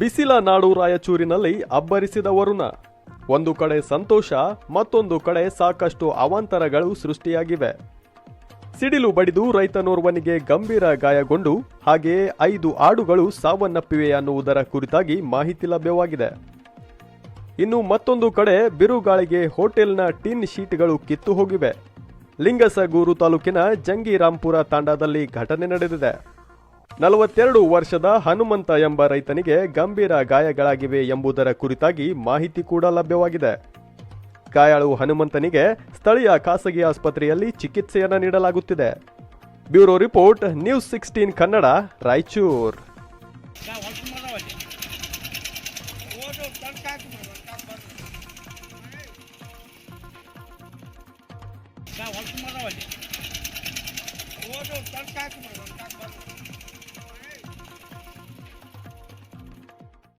ಬಿಸಿಲ ನಾಡು ರಾಯಚೂರಿನಲ್ಲಿ ಅಬ್ಬರಿಸಿದ ವರುಣ. ಒಂದು ಕಡೆ ಸಂತೋಷ, ಮತ್ತೊಂದು ಕಡೆ ಸಾಕಷ್ಟು ಅವಾಂತರಗಳು ಸೃಷ್ಟಿಯಾಗಿವೆ. ಸಿಡಿಲು ಬಡಿದು ರೈತನೋರ್ವನಿಗೆ ಗಂಭೀರ ಗಾಯಗೊಂಡು ಹಾಗೆಯೇ ಐದು ಆಡುಗಳು ಸಾವನ್ನಪ್ಪಿವೆ ಅನ್ನುವುದರ ಕುರಿತಾಗಿ ಮಾಹಿತಿ ಲಭ್ಯವಾಗಿದೆ. ಇನ್ನು ಮತ್ತೊಂದು ಕಡೆ ಬಿರುಗಾಳಿಗೆ ಹೋಟೆಲ್ನ ಟಿನ್ ಶೀಟ್ಗಳು ಕಿತ್ತು ಹೋಗಿವೆ. ಲಿಂಗಸಗೂರು ತಾಲೂಕಿನ ಜಂಗಿರಾಂಪುರ ತಾಂಡಾದಲ್ಲಿ ಘಟನೆ ನಡೆದಿದೆ. ನಲವತ್ತೆರಡು ವರ್ಷದ ಹನುಮಂತ ಎಂಬ ರೈತನಿಗೆ ಗಂಭೀರ ಗಾಯಗಳಾಗಿವೆ ಎಂಬುದರ ಕುರಿತಾಗಿ ಮಾಹಿತಿ ಕೂಡ ಲಭ್ಯವಾಗಿದೆ. ಗಾಯಾಳು ಹನುಮಂತನಿಗೆ ಸ್ಥಳೀಯ ಖಾಸಗಿ ಆಸ್ಪತ್ರೆಯಲ್ಲಿ ಚಿಕಿತ್ಸೆಯನ್ನು ನೀಡಲಾಗುತ್ತಿದೆ. Bureau report, news sixteen Kannada, Raichur. ಹೊಲ್ಸು